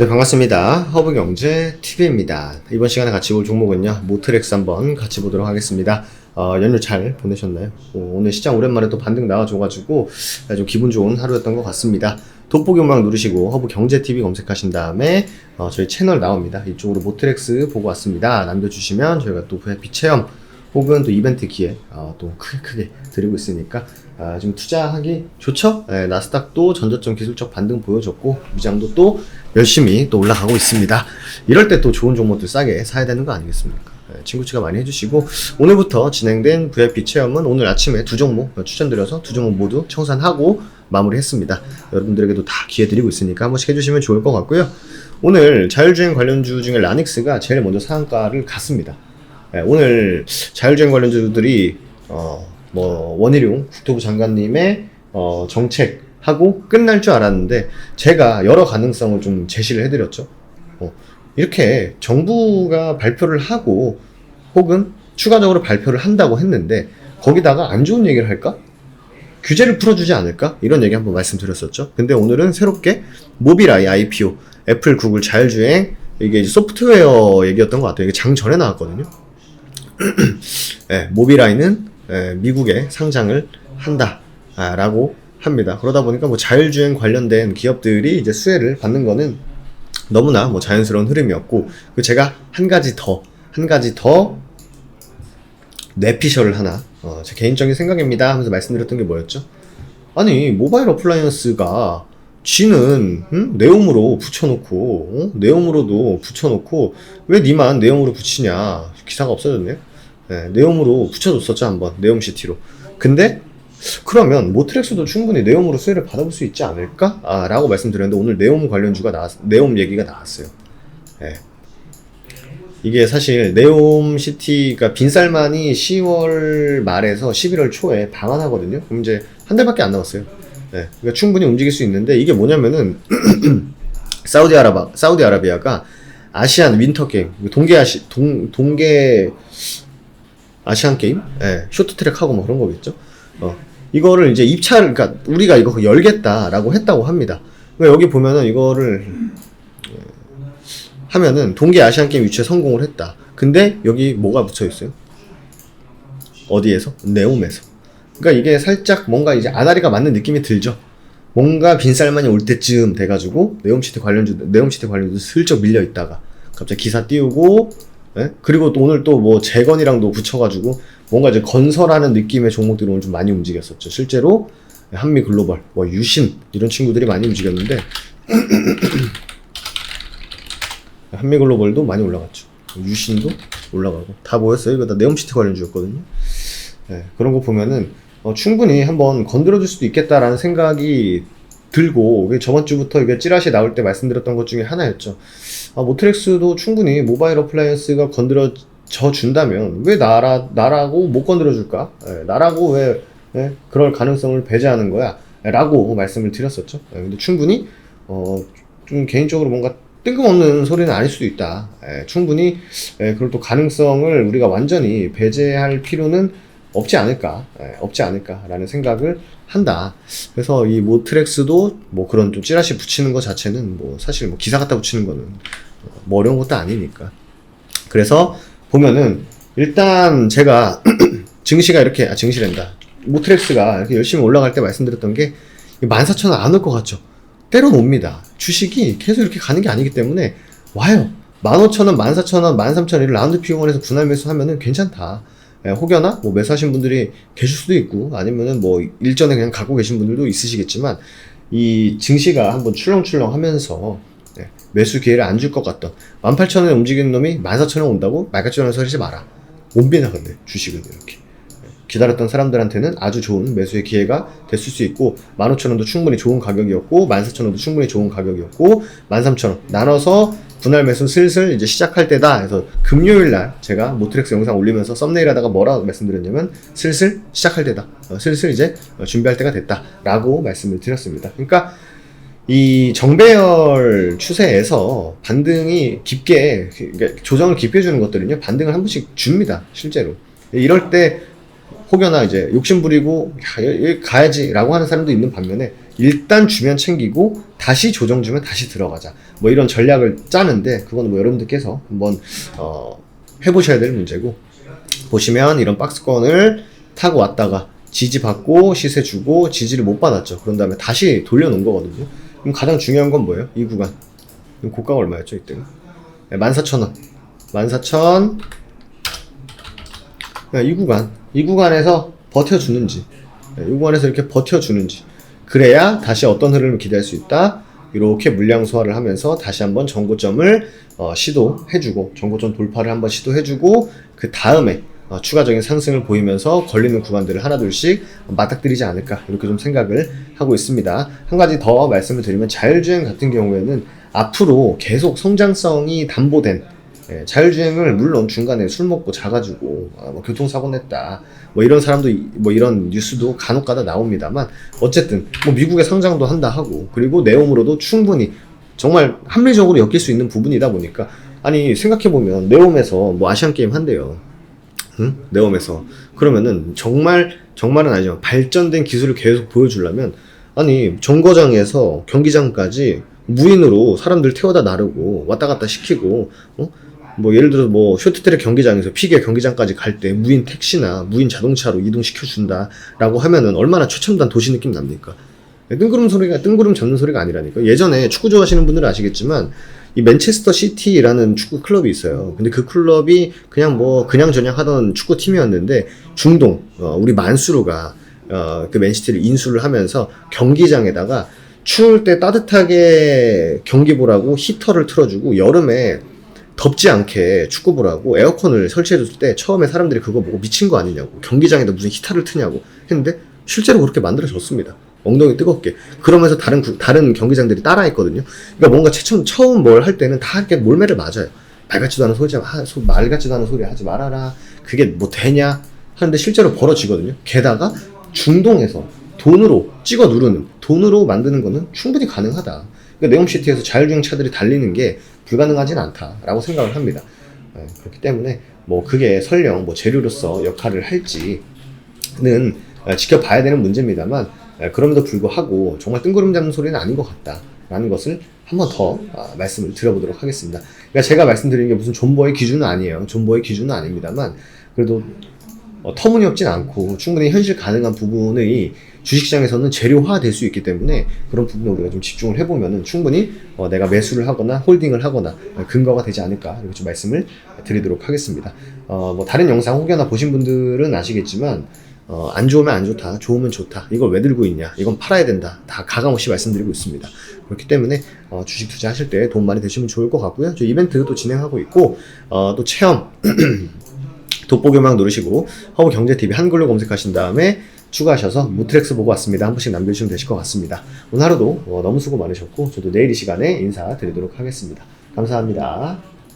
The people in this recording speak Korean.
네, 반갑습니다. 허브경제 TV입니다. 이번 시간에 같이 볼 종목은요, 모트렉스 한번 같이 보도록 하겠습니다. 어, 연휴 잘 보내셨나요? 어, 오늘 시장 오랜만에 또 반등 나와줘가지고 좀 기분 좋은 하루였던 것 같습니다. 돋보기 음악 누르시고 허브 경제 TV 검색하신 다음에 어, 저희 채널 나옵니다. 이쪽으로 모트렉스 보고 왔습니다. 남겨주시면 저희가 또 VIP 체험 혹은 또 이벤트 기회 어, 또 크게 크게 드리고 있으니까 아, 좀 투자하기 좋죠? 예, 나스닥도 전저점 기술적 반등 보여줬고 위장도 또 열심히 또 올라가고 있습니다. 이럴 때 또 좋은 종목들 싸게 사야 되는 거 아니겠습니까? 예, 친구 추가 많이 해주시고 오늘부터 진행된 VIP 체험은 오늘 아침에 두 종목 추천드려서 두 종목 모두 청산하고 마무리했습니다. 여러분들에게도 다 기회 드리고 있으니까 한 번씩 해주시면 좋을 것 같고요. 오늘 자율주행 관련주 중에 라닉스가 제일 먼저 상한가를 갔습니다. 예, 오늘 자율주행 관련주들이 어, 뭐 원희룡 국토부 장관님의 어, 정책 하고 끝날 줄 알았는데 제가 여러 가능성을 좀 제시를 해드렸죠. 어, 이렇게 정부가 발표를 하고 혹은 추가적으로 발표를 한다고 했는데 거기다가 안 좋은 얘기를 할까? 규제를 풀어주지 않을까? 이런 얘기 한번 말씀드렸었죠. 근데 오늘은 새롭게 모빌아이 IPO, 애플, 구글 자율주행 이게 소프트웨어 얘기였던 것 같아요. 이게 장 전에 나왔거든요. 예, 모빌아이는 예, 미국에 상장을 한다라고 합니다. 그러다 보니까 뭐 자율주행 관련된 기업들이 이제 수혜를 받는 거는 너무나 뭐 자연스러운 흐름이었고 그 제가 한 가지 더 한 가지 더 뇌피셜을 하나 어, 제 개인적인 생각입니다 하면서 말씀드렸던 게 뭐였죠? 아니 모바일 어플라이언스가 쥐는 응? 네옴으로 붙여놓고 어? 네옴으로도 붙여놓고 왜 니만 네옴으로 붙이냐 기사가 없어졌네요. 네, 네옴으로 붙여줬었죠 한번 네옴시티로. 근데 그러면 모트렉스도 충분히 네옴으로 수혜를 받아볼 수 있지 않을까? 아, 라고 말씀드렸는데 오늘 네옴 관련주가 나왔, 네옴 얘기가 나왔어요. 예. 이게 사실 네옴 시티가 빈살만이 10월 말에서 11월 초에 방한하거든요. 그럼 이제 한 달밖에 안 남았어요. 예. 그러니까 충분히 움직일 수 있는데 이게 뭐냐면은 사우디아라바 사우디아라비아가 아시안 윈터 게임 동계 아시 동 동계 아시안 게임 예. 쇼트트랙 하고 뭐 그런 거겠죠. 어. 이거를 이제 입찰 그러니까 우리가 이거 열겠다라고 했다고 합니다. 그러니까 여기 보면은 이거를 하면은 동계 아시안 게임 유치에 성공을 했다. 근데 여기 뭐가 붙여 있어요? 어디에서? 네옴에서. 그러니까 이게 살짝 뭔가 이제 아다리가 맞는 느낌이 들죠. 뭔가 빈살만이 올 때쯤 돼가지고 네옴시티 관련주 네옴시티 관련주 슬쩍 밀려 있다가 갑자기 기사 띄우고 예? 그리고 또 오늘 또 뭐 재건이랑도 붙여가지고 뭔가 이제 건설하는 느낌의 종목들이 오늘 좀 많이 움직였었죠. 실제로 한미 글로벌, 뭐 유신 이런 친구들이 많이 움직였는데 한미 글로벌도 많이 올라갔죠. 유신도 올라가고 다 모였어요. 이거 다 네옴시티 관련주였거든요. 네, 그런 거 보면은 어, 충분히 한번 건드려줄 수도 있겠다라는 생각이 들고 저번 주부터 이게 찌라시 나올 때 말씀드렸던 것 중에 하나였죠. 아, 모트렉스도 충분히 모바일 어플라이언스가 건드려져 준다면 왜 나라 나라고 못 건드려줄까? 예, 나라고 왜 예, 그럴 가능성을 배제하는 거야? 예, 라고 말씀을 드렸었죠. 예, 근데 충분히 어, 좀 개인적으로 뭔가 뜬금없는 소리는 아닐 수도 있다. 예, 충분히 예, 그걸 또 가능성을 우리가 완전히 배제할 필요는 없지 않을까, 예, 없지 않을까라는 생각을 한다. 그래서 이 모트렉스도 뭐 그런 좀 찌라시 붙이는 것 자체는 뭐 사실 뭐 기사 갖다 붙이는 거는 뭐 어려운 것도 아니니까. 그래서 보면은 일단 제가 증시가 이렇게 아 증시랜다. 모트렉스가 이렇게 열심히 올라갈 때 말씀드렸던 게 14,000원 안 올 것 같죠. 때론 옵니다. 주식이 계속 이렇게 가는 게 아니기 때문에 와요. 15,000원, 14,000원, 13,000원 을 라운드 피용원에서 분할 매수하면은 괜찮다. 예, 혹여나 뭐 매수하신 분들이 계실 수도 있고 아니면은 뭐 일전에 그냥 갖고 계신 분들도 있으시겠지만 이 증시가 한번 출렁출렁 하면서 예, 매수 기회를 안 줄 것 같던 18,000원에 움직이는 놈이 14,000원 온다고 말같지 않은 소리 하지 마라. 옮비나 근데 주식은 이렇게. 기다렸던 사람들한테는 아주 좋은 매수의 기회가 됐을 수 있고 15,000원도 충분히 좋은 가격이었고 14,000원도 충분히 좋은 가격이었고 13,000원. 나눠서 분할 매수 슬슬 이제 시작할 때다. 해서 금요일 날 제가 모트렉스 영상 올리면서 썸네일 하다가 뭐라고 말씀드렸냐면 슬슬 시작할 때다. 어, 슬슬 이제 준비할 때가 됐다. 라고 말씀을 드렸습니다. 그러니까 이 정배열 추세에서 반등이 깊게 그러니까 조정을 깊게 주는 것들은요 반등을 한 번씩 줍니다 실제로. 이럴 때 혹여나 이제 욕심 부리고 야, 여기 가야지라고 하는 사람도 있는 반면에 일단 주면 챙기고 다시 조정 주면 다시 들어가자. 뭐 이런 전략을 짜는데 그건 뭐 여러분들께서 한번 어, 해보셔야 될 문제고 보시면 이런 박스권을 타고 왔다가 지지 받고 시세 주고 지지를 못 받았죠. 그런 다음에 다시 돌려놓은 거거든요. 그럼 가장 중요한 건 뭐예요? 이 구간. 고가가 얼마였죠 이때 네, 14,000원. 14,000 야, 이 구간, 이 구간에서 버텨주는지, 야, 이 구간에서 이렇게 버텨주는지, 그래야 다시 어떤 흐름을 기대할 수 있다. 이렇게 물량 소화를 하면서 다시 한번 정고점을 어, 시도해주고, 정고점 돌파를 한번 시도해주고, 그 다음에 어, 추가적인 상승을 보이면서 걸리는 구간들을 하나둘씩 맞닥뜨리지 않을까 이렇게 좀 생각을 하고 있습니다. 한 가지 더 말씀을 드리면 자율주행 같은 경우에는 앞으로 계속 성장성이 담보된 예, 자율주행을 물론 중간에 술 먹고 자가지고 아, 뭐 교통사고 냈다 뭐 이런 사람도 이- 뭐 이런 뉴스도 간혹가다 나옵니다만 어쨌든 뭐 미국에 상장도 한다 하고 그리고 네옴으로도 충분히 정말 합리적으로 엮일 수 있는 부분이다 보니까 아니 생각해 보면 네옴에서 뭐 아시안 게임 한대요. 응? 네옴에서 그러면은 정말 정말은 아니지만 발전된 기술을 계속 보여주려면 아니 정거장에서 경기장까지 무인으로 사람들 태워다 나르고 왔다 갔다 시키고 어? 뭐 예를 들어 뭐 쇼트트랙 경기장에서 피겨 경기장까지 갈 때 무인 택시나 무인 자동차로 이동시켜 준다라고 하면은 얼마나 최첨단 도시 느낌 납니까? 뜬구름 소리가 뜬구름 잡는 소리가 아니라니까. 예전에 축구 좋아하시는 분들은 아시겠지만 이 맨체스터 시티라는 축구 클럽이 있어요. 근데 그 클럽이 그냥 뭐 그냥 저냥 하던 축구 팀이었는데 중동 어, 우리 만수르가 어, 그 맨시티를 인수를 하면서 경기장에다가 추울 때 따뜻하게 경기 보라고 히터를 틀어주고 여름에 덥지 않게 축구 보라고 에어컨을 설치해줬을 때 처음에 사람들이 그거 보고 미친 거 아니냐고 경기장에다 무슨 히터를 트냐고 했는데 실제로 그렇게 만들어졌습니다. 엉덩이 뜨겁게 그러면서 다른 구- 다른 경기장들이 따라했거든요. 그러니까 뭔가 최첨 처음 뭘 할 때는 다 이렇게 몰매를 맞아요. 말 같지도 않은 소리 말 같지도 않은 소리 하지 말아라. 그게 뭐 되냐 하는데 실제로 벌어지거든요. 게다가 중동에서 돈으로 찍어 누르는 돈으로 만드는 거는 충분히 가능하다. 그러니까 네옴시티에서 자율주행 차들이 달리는 게 불가능하진 않다라고 생각을 합니다. 예, 그렇기 때문에 뭐 그게 설령 뭐 재료로서 역할을 할지는 어, 지켜봐야 되는 문제입니다만 예, 그럼에도 불구하고 정말 뜬구름 잡는 소리는 아닌 것 같다라는 것을 한 번더 아, 말씀을 드려보도록 하겠습니다. 그러니까 제가 말씀드리는 게 무슨 존버의 기준은 아니에요. 존버의 기준은 아닙니다만 그래도 어, 터무니없진 않고 충분히 현실 가능한 부분의 주식시장에서는 재료화 될 수 있기 때문에 그런 부분에 우리가 좀 집중을 해보면은 충분히 어, 내가 매수를 하거나 홀딩을 하거나 어, 근거가 되지 않을까 이렇게 좀 말씀을 드리도록 하겠습니다. 어, 뭐 다른 영상 혹여나 보신 분들은 아시겠지만 어, 안 좋으면 안 좋다, 좋으면 좋다. 이걸 왜 들고 있냐? 이건 팔아야 된다. 다 가감없이 말씀드리고 있습니다. 그렇기 때문에 어, 주식 투자하실 때 돈 많이 되시면 좋을 것 같고요. 저 이벤트도 진행하고 있고 어, 또 체험 돋보기만 누르시고 허브 경제TV 한글로 검색하신 다음에 추가하셔서 무트렉스 보고 왔습니다. 한 번씩 남겨주시면 되실 것 같습니다. 오늘 하루도 어, 너무 수고 많으셨고 저도 내일 이 시간에 인사드리도록 하겠습니다. 감사합니다.